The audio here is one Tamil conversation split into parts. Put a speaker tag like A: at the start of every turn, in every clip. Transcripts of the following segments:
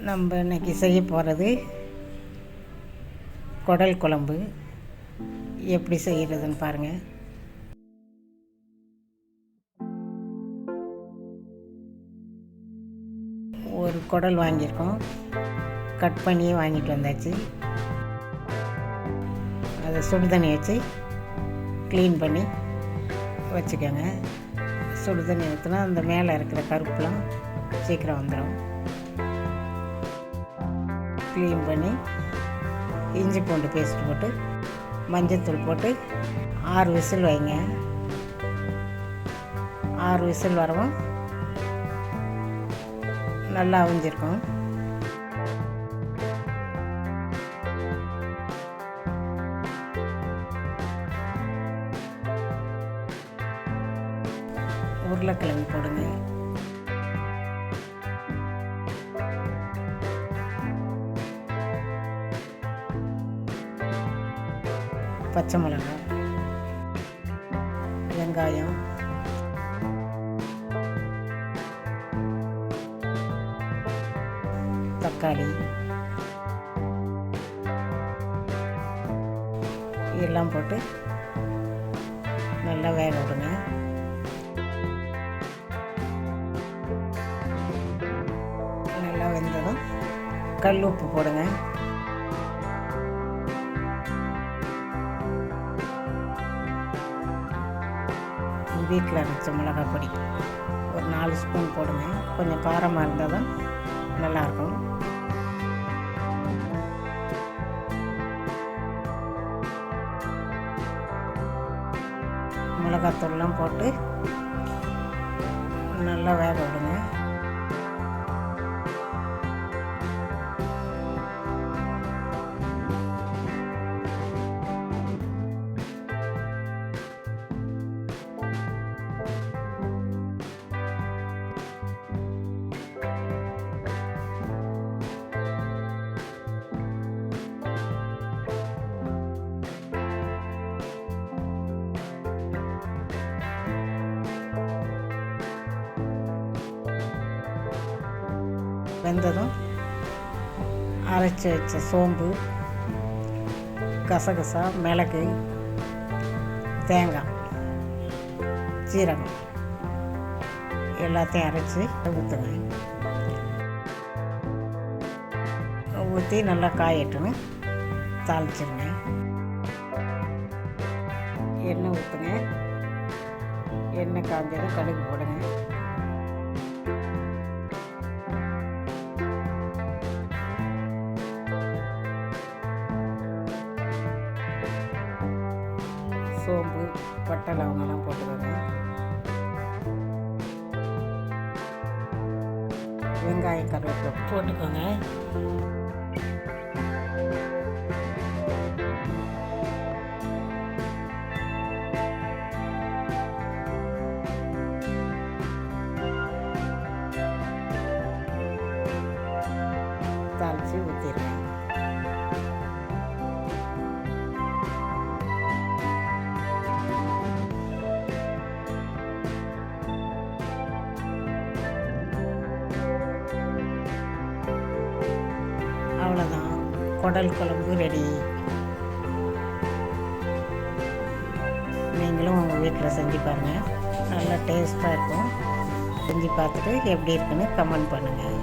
A: நம்ம இன்னைக்கு செய்ய போகிறது குடல் குழம்பு. எப்படி செய்கிறதுன்னு பாருங்கள் ஒரு குடல் வாங்கியிருக்கோம். கட் பண்ணி வாங்கிட்டு வந்தாச்சு. அதை சுடு தண்ணி வச்சு க்ளீன் பண்ணி வச்சுக்கோங்க. சுடு தண்ணி ஊற்றினா அந்த மேலே இருக்கிற கருப்புலாம் சீக்கிரம் வந்துடும் க்ளீன் பண்ணி இஞ்சி பூண்டு பேஸ்ட் போட்டு மஞ்சத்தூள் போட்டு ஆறு விசில் வைங்க. ஆறு விசில் வரவும் நல்லா அவிஞ்சிருக்கும். உருளைக்கிழங்கு போடுங்க. பச்சை மிளகாய் வெங்காயம் தக்காளி எல்லாம் போட்டு நல்லா வேக விடுங்க. நல்லா வெந்ததும் கல் உப்பு போடுங்க. வீட்டில் அரைச்ச மிளகாய் பொடி ஒரு நாலு ஸ்பூன் போடுங்க. கொஞ்சம் காரமாக இருந்தால் தான் நல்லாயிருக்கும். மிளகாத்தூள்லாம் போட்டு நல்லா வேக விடுங்க. வெந்ததும் அரைச்சி வச்ச சோம்பு கசகசா மிளகு தேங்காய் சீரகம் எல்லாத்தையும் அரைச்சி ஊற்றுங்க ஊற்றி நல்லா காயட்டுங்க தாளிச்சிருங்க எண்ணெய் ஊற்றுங்க எண்ணெய் காஞ்சதும் கடுகு போடுங்க சோம்பு பட்டை லவங்கெல்லாம் போட்டுக்கோங்க வெங்காயம் கருவேப்பிலை போட்டுக்கோங்க. குடல் குழம்பு ரெடி. நீங்களும் உங்கள் வீட்டில் செஞ்சு பாருங்கள் நல்லா டேஸ்ட்டாக இருக்கும். செஞ்சு பார்த்துட்டு எப்படி இருக்குன்னு கமெண்ட் பண்ணுங்கள்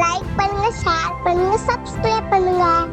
B: லைக் பண்ணுங்கள் ஷேர் பண்ணுங்கள் சப்ஸ்கிரைப் பண்ணுங்கள்